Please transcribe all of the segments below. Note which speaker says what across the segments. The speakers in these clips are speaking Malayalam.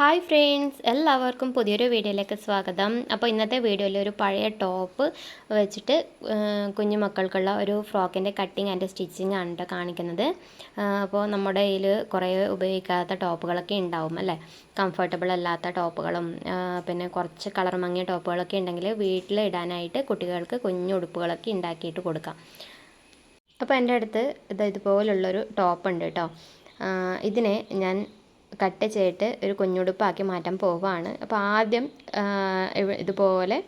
Speaker 1: ഹായ് ഫ്രണ്ട്സ് എല്ലാവർക്കും പുതിയൊരു വീഡിയോയിലേക്ക് സ്വാഗതം. അപ്പോൾ ഇന്നത്തെ വീഡിയോയിൽ ഒരു പഴയ ടോപ്പ് വെച്ചിട്ട് കുഞ്ഞു മക്കൾക്കുള്ള ഒരു ഫ്രോക്കിന്റെ കട്ടിങ് ആൻഡ് സ്റ്റിച്ചിങ് ആണ് കേട്ടോ കാണിക്കുന്നത്. അപ്പോൾ നമ്മുടെ കയ്യിൽ കുറേ ഉപയോഗിക്കാത്ത ടോപ്പുകളൊക്കെ ഉണ്ടാവും അല്ലേ? കംഫർട്ടബിൾ അല്ലാത്ത ടോപ്പുകളും പിന്നെ കുറച്ച് കളർ മങ്ങിയ ടോപ്പുകളൊക്കെ ഉണ്ടെങ്കിൽ വീട്ടിൽ ഇടാനായിട്ട് കുട്ടികൾക്ക് കുഞ്ഞു ഉടുപ്പുകളൊക്കെ ഉണ്ടാക്കിയിട്ട് കൊടുക്കാം. അപ്പോൾ എന്റെ അടുത്ത് ഇത് ഇതുപോലുള്ളൊരു ടോപ്പ് ഉണ്ട് കേട്ടോ ഇതിനെ ഞാൻ കട്ട് ചെയ്തിട്ട് ഒരു കുഞ്ഞുടുപ്പാക്കി മാറ്റാൻ പോവുകയാണ്. അപ്പോൾ ആദ്യം ഇതുപോലെ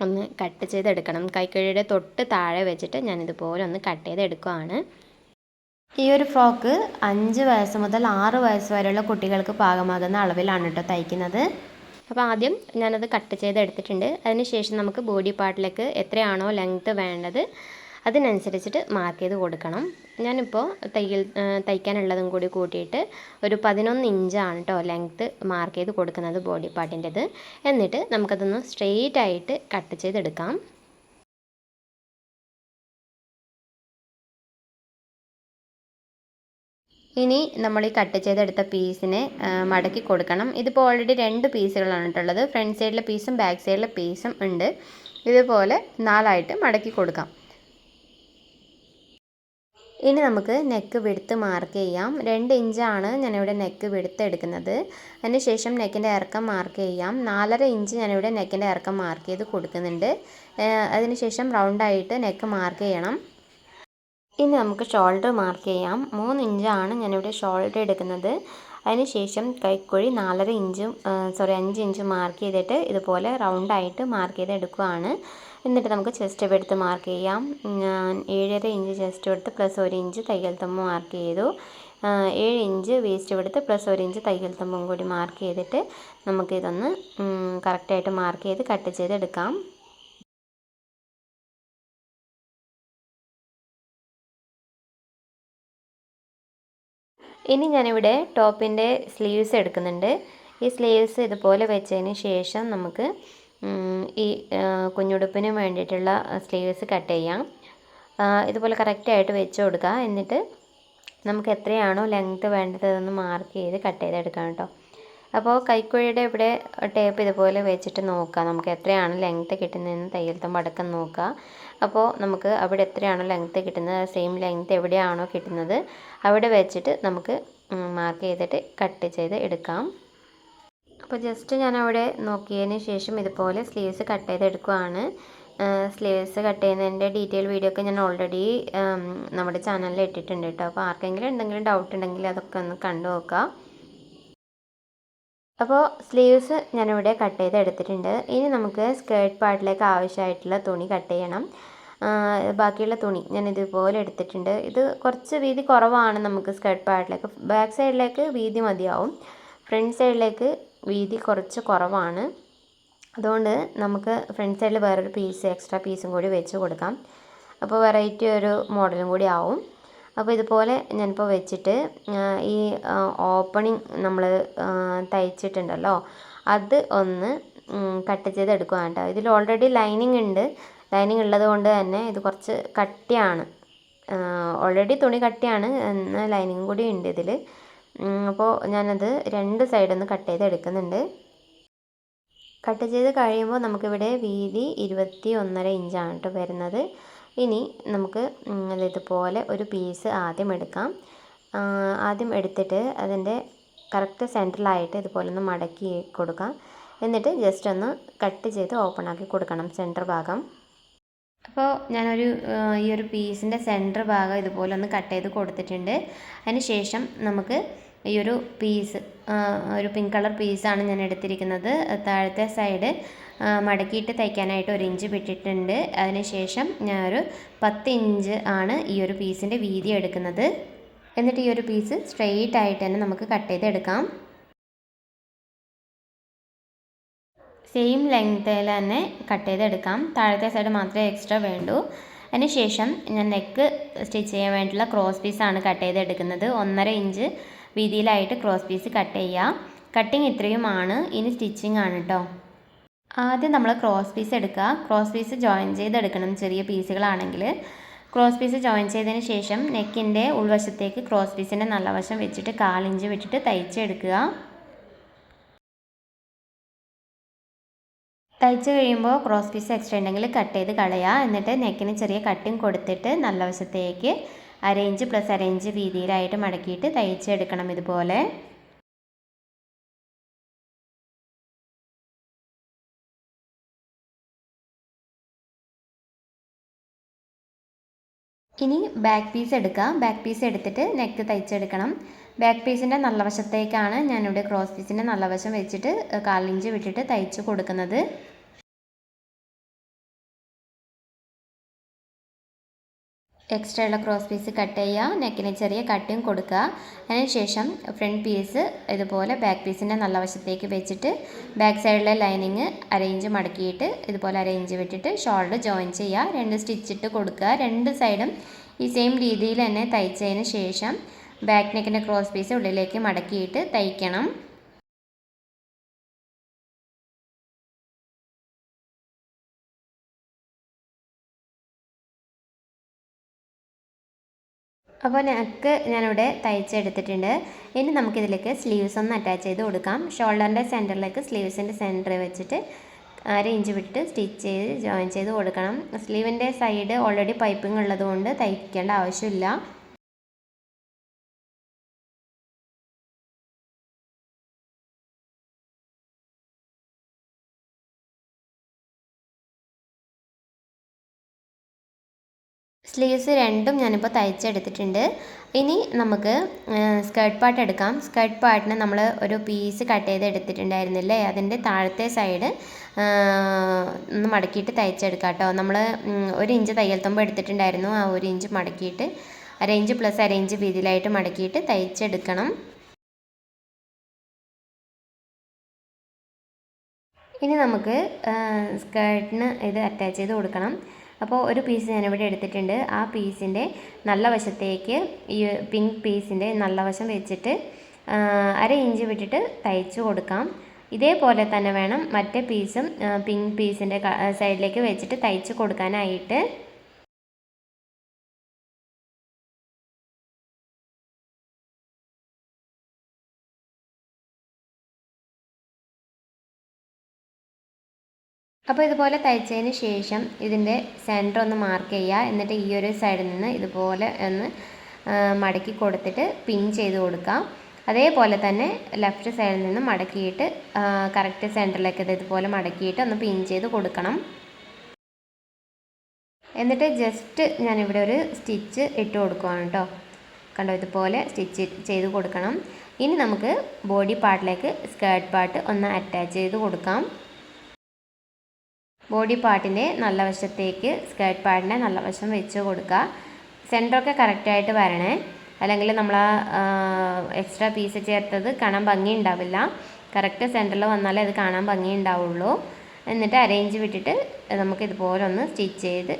Speaker 1: ഒന്ന് കട്ട് ചെയ്തെടുക്കണം. കൈക്കഴിയുടെ തൊട്ട് താഴെ വെച്ചിട്ട് ഞാൻ ഇതുപോലെ ഒന്ന് കട്ട് ചെയ്തെടുക്കുകയാണ്. ഈ ഒരു ഫ്രോക്ക് അഞ്ച് വയസ്സ് മുതൽ ആറ് വയസ്സ് വരെയുള്ള കുട്ടികൾക്ക് പാകമാകുന്ന അളവിലാണ് കേട്ടോ തയ്ക്കുന്നത്. അപ്പോൾ ആദ്യം ഞാനത് കട്ട് ചെയ്തെടുത്തിട്ടുണ്ട്. അതിന് ശേഷം നമുക്ക് ബോഡി പാർട്ടിലേക്ക് എത്രയാണോ ലെങ്ത്ത് വേണ്ടത് അതിനനുസരിച്ചിട്ട് മാർക്ക് ചെയ്ത് കൊടുക്കണം. ഞാനിപ്പോൾ തയ്യൽ തയ്ക്കാനുള്ളതും കൂടി കൂട്ടിയിട്ട് ഒരു പതിനൊന്ന് ഇഞ്ചാണ് കേട്ടോ ലെങ്ത്ത് മാർക്ക് ചെയ്ത് കൊടുക്കുന്നത് ബോഡി പാർട്ടിന്റെത് എന്നിട്ട് നമുക്കതൊന്ന് സ്ട്രെയിറ്റ് ആയിട്ട് കട്ട് ചെയ്തെടുക്കാം. ഇനി നമ്മൾ ഈ കട്ട് ചെയ്തെടുത്ത പീസിനെ മടക്കി കൊടുക്കണം. ഇതിപ്പോൾ ഓൾറെഡി രണ്ട് പീസുകളാണ് കേട്ടുള്ളത് ഫ്രണ്ട് സൈഡിലെ പീസും ബാക്ക് സൈഡിലെ പീസും ഉണ്ട്. ഇതുപോലെ നാലായിട്ട് മടക്കി കൊടുക്കാം. ഇനി നമുക്ക് നെക്ക് വിടുത്ത് മാർക്ക് ചെയ്യാം. രണ്ട് ഇഞ്ചാണ് ഞാനിവിടെ നെക്ക് വിടുത്ത് എടുക്കുന്നത്. അതിനുശേഷം നെക്കിന്റെ ഇറക്കം മാർക്ക് ചെയ്യാം. നാലര ഇഞ്ച് ഞാനിവിടെ നെക്കിന്റെ ഇറക്കം മാർക്ക് ചെയ്ത് കൊടുക്കുന്നുണ്ട്. അതിനുശേഷം റൗണ്ടായിട്ട് നെക്ക് മാർക്ക് ചെയ്യണം. ഇനി നമുക്ക് ഷോൾഡർ മാർക്ക് ചെയ്യാം. മൂന്ന് ഇഞ്ചാണ് ഞാനിവിടെ ഷോൾഡർ എടുക്കുന്നത്. അതിനുശേഷം കൈക്കുഴി നാലര ഇഞ്ചും സോറി അഞ്ച് ഇഞ്ച് മാർക്ക് ചെയ്തിട്ട് ഇതുപോലെ റൗണ്ടായിട്ട് മാർക്ക് ചെയ്ത് എടുക്കുകയാണ് എന്നിട്ട് നമുക്ക് ചെസ്റ്റ് എടുത്ത് മാർക്ക് ചെയ്യാം. ഞാൻ ഏഴര ഇഞ്ച് ചെസ്റ്റ് എടുത്ത് പ്ലസ് ഒരു ഇഞ്ച് തയ്യൽ തുമ്പ് മാർക്ക് ചെയ്തു ഏഴ് ഇഞ്ച് വേസ്റ്റ് എടുത്ത് പ്ലസ് ഒരു ഇഞ്ച് തയ്യൽ തുമ്പും കൂടി മാർക്ക് ചെയ്തിട്ട് നമുക്കിതൊന്ന് കറക്റ്റായിട്ട് മാർക്ക് ചെയ്ത് കട്ട് ചെയ്തെടുക്കാം. ഇനി ഞാനിവിടെ ടോപ്പിന്റെ സ്ലീവ്സ് എടുക്കുന്നുണ്ട്. ഈ സ്ലീവ്സ് ഇതുപോലെ വെച്ചതിന് ശേഷം നമുക്ക് ഈ കുഞ്ഞുടുപ്പിന് വേണ്ടിയിട്ടുള്ള സ്ലീവ്സ് കട്ട് ചെയ്യാം. ഇതുപോലെ കറക്റ്റായിട്ട് വെച്ച് കൊടുക്കുക. എന്നിട്ട് നമുക്ക് എത്രയാണോ ലെങ്ത് വേണ്ടത് അതൊന്ന് മാർക്ക് ചെയ്ത് കട്ട് ചെയ്തെടുക്കാം കേട്ടോ. അപ്പോൾ കൈക്കുഴിയുടെ ഇവിടെ ടേപ്പ് ഇതുപോലെ വെച്ചിട്ട് നോക്കുക. നമുക്ക് എത്രയാണ് ലെങ്ത്ത് കിട്ടുന്നതെന്ന് തയ്യൽ തുമ്പ് അടക്കം നോക്കുക. അപ്പോൾ നമുക്ക് അവിടെ എത്രയാണോ ലെങ്ത്ത് കിട്ടുന്നത് സെയിം ലെങ്ത്ത് എവിടെയാണോ കിട്ടുന്നത് അവിടെ വെച്ചിട്ട് നമുക്ക് മാർക്ക് ചെയ്തിട്ട് കട്ട് ചെയ്ത് എടുക്കാം. അപ്പോൾ ജസ്റ്റ് ഞാൻ അവിടെ നോക്കിയതിന് ശേഷം ഇതുപോലെ സ്ലീവ്സ് കട്ട് ചെയ്തെടുക്കുകയാണ് സ്ലീവ്സ് കട്ട് ചെയ്യുന്നതിന്റെ ഡീറ്റെയിൽ വീഡിയോ ഒക്കെ ഞാൻ ഓൾറെഡി നമ്മുടെ ചാനലിൽ ഇട്ടിട്ടുണ്ട് കേട്ടോ. അപ്പോൾ ആർക്കെങ്കിലും എന്തെങ്കിലും ഡൗട്ട് ഉണ്ടെങ്കിൽ അതൊക്കെ ഒന്ന് കണ്ടു നോക്കാം. അപ്പോൾ സ്ലീവ്സ് ഞാനിവിടെ കട്ട് ചെയ്ത് എടുത്തിട്ടുണ്ട്. ഇനി നമുക്ക് സ്കേർട്ട് പാർട്ടിലേക്ക് ആവശ്യമായിട്ടുള്ള തുണി കട്ട് ചെയ്യണം. ബാക്കിയുള്ള തുണി ഞാൻ ഇതുപോലെ എടുത്തിട്ടുണ്ട്. ഇത് കുറച്ച് വീതി കുറവാണ് നമുക്ക് സ്കേർട്ട് പാർട്ടിലേക്ക് ബാക്ക് സൈഡിലേക്ക് വീതി മതിയാവും. ഫ്രണ്ട് സൈഡിലേക്ക് വീതി കുറച്ച് കുറവാണ്. അതുകൊണ്ട് നമുക്ക് ഫ്രണ്ട് സൈഡിൽ വേറൊരു പീസ് എക്സ്ട്രാ പീസും കൂടി വെച്ച് കൊടുക്കാം. അപ്പോൾ വെറൈറ്റി ഒരു മോഡലും കൂടി ആവും. അപ്പോൾ ഇതുപോലെ ഞാനിപ്പോൾ വെച്ചിട്ട് ഈ ഓപ്പണിങ് നമ്മൾ തയ്ച്ചിട്ടുണ്ടല്ലോ അത് ഒന്ന് കട്ട് ചെയ്ത് എടുക്കുകയാണ് കേട്ടോ. ഇതിൽ ഓൾറെഡി ലൈനിങ് ഉണ്ട്. ലൈനിങ് ഉള്ളത് കൊണ്ട് തന്നെ ഇത് കുറച്ച് കട്ടിയാണ്. ഓൾറെഡി തുണി കട്ടിയാണ് എന്നാൽ ലൈനിങ് കൂടി ഉണ്ട് ഇതിൽ അപ്പോൾ ഞാനത് രണ്ട് സൈഡൊന്ന് കട്ട് ചെയ്ത് എടുക്കുന്നുണ്ട്. കട്ട് ചെയ്ത് കഴിയുമ്പോൾ നമുക്കിവിടെ വീതി ഇരുപത്തി ഒന്നര ഇഞ്ചാണ് കേട്ടോ വരുന്നത്. ഇനി നമുക്ക് ഇതുപോലെ ഒരു പീസ് ആദ്യം എടുക്കാം. ആദ്യം എടുത്തിട്ട് അതിന്റെ കറക്റ്റ് സെന്ററിലായിട്ട് ഇതുപോലെ ഒന്ന് മടക്കി കൊടുക്കാം. എന്നിട്ട് ജസ്റ്റ് ഒന്ന് കട്ട് ചെയ്ത് ഓപ്പൺ ആക്കി കൊടുക്കണം സെന്റർ ഭാഗം. അപ്പോൾ ഞാനൊരു ഈ ഒരു പീസിന്റെ സെന്റർ ഭാഗം ഇതുപോലെ ഒന്ന് കട്ട് ചെയ്ത് കൊടുത്തിട്ടുണ്ട്. അതിന് ശേഷം നമുക്ക് ഈ ഒരു പീസ് ഒരു പിങ്ക് കളർ പീസാണ് ഞാൻ എടുത്തിരിക്കുന്നത്. താഴത്തെ സൈഡ് മടക്കിയിട്ട് തയ്ക്കാനായിട്ട് ഒരു ഇഞ്ച് വിട്ടിട്ടുണ്ട് അതിന് ശേഷം ഒരു പത്ത് ഇഞ്ച് ആണ് ഈ ഒരു പീസിന്റെ വീതി എടുക്കുന്നത്. എന്നിട്ട് ഈ ഒരു പീസ് സ്ട്രെയിറ്റ് ആയിട്ട് തന്നെ നമുക്ക് കട്ട് ചെയ്തെടുക്കാം സെയിം ലെങ്ത്തിൽ തന്നെ കട്ട് ചെയ്തെടുക്കാം താഴത്തെ സൈഡ് മാത്രമേ എക്സ്ട്രാ വേണ്ടൂ. അതിന് ശേഷം ഞാൻ നെക്ക് സ്റ്റിച്ച് ചെയ്യാൻ വേണ്ടിയിട്ടുള്ള ക്രോസ് പീസാണ് കട്ട് ചെയ്തെടുക്കുന്നത് ഒന്നര ഇഞ്ച് വീതിയിലായിട്ട് ക്രോസ് പീസ് കട്ട് ചെയ്യുക കട്ടിങ് ഇത്രയുമാണ്. ഇനി സ്റ്റിച്ചിങ് ആണ് കേട്ടോ ആദ്യം നമ്മൾ ക്രോസ് പീസ് എടുക്കുക. ക്രോസ് പീസ് ജോയിൻ ചെയ്തെടുക്കണം ചെറിയ പീസുകളാണെങ്കിൽ. ക്രോസ് പീസ് ജോയിൻ ചെയ്തതിന് ശേഷം നെക്കിന്റെ ഉൾവശത്തേക്ക് ക്രോസ് പീസിന്റെ നല്ല വശം വെച്ചിട്ട് കാലിഞ്ച് വിട്ടിട്ട് തയ്ച്ചെടുക്കുക. തയ്ച്ച് കഴിയുമ്പോൾ ക്രോസ് പീസ് എക്സ്ട്രാ ഉണ്ടെങ്കിൽ കട്ട് ചെയ്ത് കളയുക എന്നിട്ട് നെക്കിന് ചെറിയ കട്ടിങ് കൊടുത്തിട്ട് നല്ല വശത്തേക്ക് അരയിഞ്ച് പ്ലസ് അരയിഞ്ച് വീതിയിലായിട്ട് മടക്കിയിട്ട് തയ്ച്ചെടുക്കണം ഇതുപോലെ. ഇനി ബാക്ക് പീസ് എടുക്കുക ബാക്ക് പീസ് എടുത്തിട്ട് നെക്ക് തയ്ച്ചെടുക്കണം. ബാക്ക് പീസിന്റെ നല്ല വശത്തേക്കാണ് ഞാനിവിടെ ക്രോസ് പീസിന്റെ നല്ല വശം വെച്ചിട്ട് കാലിഞ്ച് വിട്ടിട്ട് തയ്ച്ച് കൊടുക്കുന്നത്. എക്സ്ട്രാ ഉള്ള ക്രോസ് പീസ് കട്ട് ചെയ്യുക നെക്കിന് ചെറിയ കട്ടിങ് കൊടുക്കുക. അതിനുശേഷം ഫ്രണ്ട് പീസ് ഇതുപോലെ ബാക്ക് പീസിന്റെ നല്ല വശത്തേക്ക് വെച്ചിട്ട് ബാക്ക് സൈഡിലെ ലൈനിങ് അരയിഞ്ച് മടക്കിയിട്ട് ഇതുപോലെ അരയിഞ്ച് വിട്ടിട്ട് ഷോൾഡർ ജോയിൻ ചെയ്യുക. രണ്ട് സ്റ്റിച്ചിട്ട് കൊടുക്കുക. രണ്ട് സൈഡും ഈ സെയിം രീതിയിൽ തന്നെ തയ്ച്ചതിന് ശേഷം ബാക്ക് നെക്കിന്റെ ക്രോസ് പീസ് ഉള്ളിലേക്ക് മടക്കിയിട്ട് തയ്ക്കണം. അപ്പോൾ നെക്ക് ഞാനിവിടെ തയ്ച്ചെടുത്തിട്ടുണ്ട്. ഇനി നമുക്കിതിലേക്ക് സ്ലീവ്സ് ഒന്ന് അറ്റാച്ച് ചെയ്ത് കൊടുക്കാം. ഷോൾഡറിന്റെ സെന്ററിലേക്ക് സ്ലീവ്സിന്റെ സെന്റർ വെച്ചിട്ട് അര ഇഞ്ച് വിട്ട് സ്റ്റിച്ച് ചെയ്ത് ജോയിൻ ചെയ്ത് കൊടുക്കണം. സ്ലീവിന്റെ സൈഡ് ഓൾറെഡി പൈപ്പിംഗ് ഉള്ളതുകൊണ്ട് തയ്ക്കേണ്ട ആവശ്യമില്ല. സ്ലീവ്സ് രണ്ടും ഞാനിപ്പോൾ തയ്ച്ചെടുത്തിട്ടുണ്ട്. ഇനി നമുക്ക് സ്കേർട്ട് പാർട്ട് എടുക്കാം. സ്കേർട്ട് പാർട്ടിന് നമ്മൾ ഒരു പീസ് കട്ട് ചെയ്ത് എടുത്തിട്ടുണ്ടായിരുന്നില്ലേ? അതിന്റെ താഴത്തെ സൈഡ് ഒന്ന് മടക്കിയിട്ട് തയ്ച്ചെടുക്കാം കേട്ടോ. നമ്മൾ ഒരു ഇഞ്ച് തയ്യൽ തുമ്പ് എടുത്തിട്ടുണ്ടായിരുന്നു. ആ ഒരു ഇഞ്ച് മടക്കിയിട്ട് അര ഇഞ്ച് പ്ലസ് അര ഇഞ്ച് വീതിയിലായിട്ട് മടക്കിയിട്ട് തയ്ച്ചെടുക്കണം. ഇനി നമുക്ക് സ്കേർട്ടിന് ഇത് അറ്റാച്ച് ചെയ്ത് കൊടുക്കണം. അപ്പോൾ ഒരു പീസ് ഞാനിവിടെ എടുത്തിട്ടുണ്ട്. ആ പീസിന്റെ നല്ല വശത്തേക്ക് ഈ പിങ്ക് പീസിന്റെ നല്ല വശം വെച്ചിട്ട് അര ഇഞ്ച് വിട്ടിട്ട് തയ്ച്ചു കൊടുക്കാം. ഇതേപോലെ തന്നെ വേണം മറ്റേ പീസും പിങ്ക് പീസിന്റെ സൈഡിലേക്ക് വെച്ചിട്ട് തയ്ച്ച് കൊടുക്കാനായിട്ട്. അപ്പോൾ ഇതുപോലെ തയ്ച്ചതിന് ശേഷം ഇതിന്റെ സെന്റർ ഒന്ന് മാർക്ക് ചെയ്യുക. എന്നിട്ട് ഈ ഒരു സൈഡിൽ നിന്ന് ഇതുപോലെ ഒന്ന് മടക്കി കൊടുത്തിട്ട് പിൻ ചെയ്ത് കൊടുക്കാം. അതേപോലെ തന്നെ ലെഫ്റ്റ് സൈഡിൽ നിന്ന് മടക്കിയിട്ട് കറക്റ്റ് സെന്ററിലേക്ക് ഇതുപോലെ മടക്കിയിട്ട് ഒന്ന് പിൻ ചെയ്ത് കൊടുക്കണം. എന്നിട്ട് ജസ്റ്റ് ഞാനിവിടെ ഒരു സ്റ്റിച്ച് ഇട്ട് കൊടുക്കുവാണ് കേട്ടോ. കണ്ടോ? ഇതുപോലെ സ്റ്റിച്ച് ചെയ്ത് കൊടുക്കണം. ഇനി നമുക്ക് ബോഡി പാർട്ടിലേക്ക് സ്കേർട്ട് പാർട്ട് ഒന്ന് അറ്റാച്ച് ചെയ്ത് കൊടുക്കാം. ബോഡി പാർട്ടിന്റെ നല്ല വശത്തേക്ക് സ്കേർട്ട് പാർട്ടിന്റെ നല്ല വശം വെച്ച് കൊടുക്കുക. സെന്ററൊക്കെ കറക്റ്റായിട്ട് വരണേ. അല്ലെങ്കിൽ നമ്മൾ ആ എക്സ്ട്രാ പീസ് ചേർത്തത് കാണാൻ ഭംഗി ഉണ്ടാവില്ല. കറക്റ്റ് സെന്ററിൽ വന്നാലേ അത് കാണാൻ ഭംഗി ഉണ്ടാവുള്ളൂ. എന്നിട്ട് അറേഞ്ച് വിട്ടിട്ട് നമുക്ക് ഇതുപോലെ ഒന്ന് സ്റ്റിച്ച് ചെയ്ത്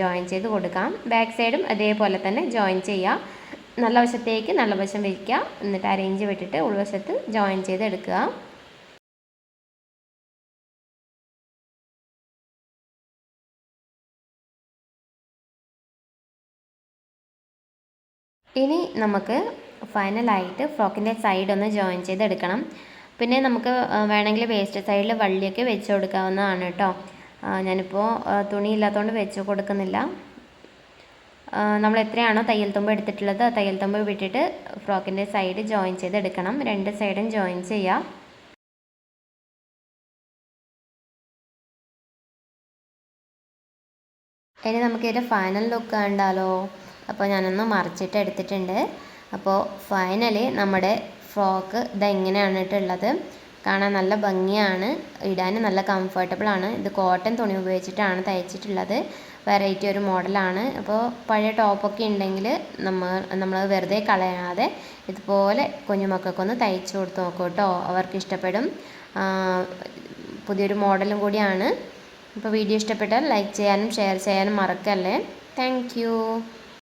Speaker 1: ജോയിൻ ചെയ്ത് കൊടുക്കാം. ബാക്ക് സൈഡും അതേപോലെ തന്നെ ജോയിൻ ചെയ്യുക നല്ല വശത്തേക്ക് നല്ല വശം വയ്ക്കുക എന്നിട്ട് അറേഞ്ച് വിട്ടിട്ട് ഉൾവശത്ത് ജോയിൻ ചെയ്ത് എടുക്കുക ഇനി നമുക്ക് ഫൈനലായിട്ട് ഫ്രോക്കിന്റെ സൈഡ് ഒന്ന് ജോയിൻ ചെയ്തെടുക്കണം. പിന്നെ നമുക്ക് വേണമെങ്കിൽ വേസ്റ്റ് സൈഡിൽ വള്ളിയൊക്കെ വെച്ച് കൊടുക്കാവുന്നതാണ് കേട്ടോ. ഞാനിപ്പോൾ തുണി ഇല്ലാത്തതുകൊണ്ട് വെച്ച് കൊടുക്കുന്നില്ല. നമ്മൾ എത്രയാണോ തയ്യൽ തുമ്പ് എടുത്തിട്ടുള്ളത് തയ്യൽ തുമ്പ് വിട്ടിട്ട് ഫ്രോക്കിന്റെ സൈഡ് ജോയിൻ ചെയ്തെടുക്കണം. രണ്ട് സൈഡും ജോയിൻ ചെയ്യാം. ഇനി നമുക്കിതിന്റെ ഫൈനൽ ലുക്ക് കണ്ടാലോ? അപ്പോൾ ഞാനൊന്ന് മറിച്ചിട്ട് എടുത്തിട്ടുണ്ട്. അപ്പോൾ ഫൈനലി നമ്മുടെ ഫ്രോക്ക് ഇതെങ്ങനെയാണ് ഇട്ടുള്ളത് കാണാൻ നല്ല ഭംഗിയാണ്. ഇടാൻ നല്ല കംഫർട്ടബിൾ ആണ്. ഇത് കോട്ടൺ തുണി ഉപയോഗിച്ചിട്ടാണ് തയ്ച്ചിട്ടുള്ളത്. വെറൈറ്റി ഒരു മോഡലാണ് അപ്പോൾ പഴയ ടോപ്പൊക്കെ ഉണ്ടെങ്കിൽ നമ്മൾ നമ്മൾ വെറുതെ കളയാതെ ഇതുപോലെ കുഞ്ഞുമക്കൾക്കൊന്ന് തയ്ച്ചു കൊടുത്ത് നോക്കൂ കേട്ടോ. അവർക്ക് ഇഷ്ടപ്പെടും. പുതിയൊരു മോഡലും കൂടിയാണ്. അപ്പോൾ വീഡിയോ ഇഷ്ടപ്പെട്ടാൽ ലൈക്ക് ചെയ്യാനും ഷെയർ ചെയ്യാനും മറക്കല്ലേ. താങ്ക്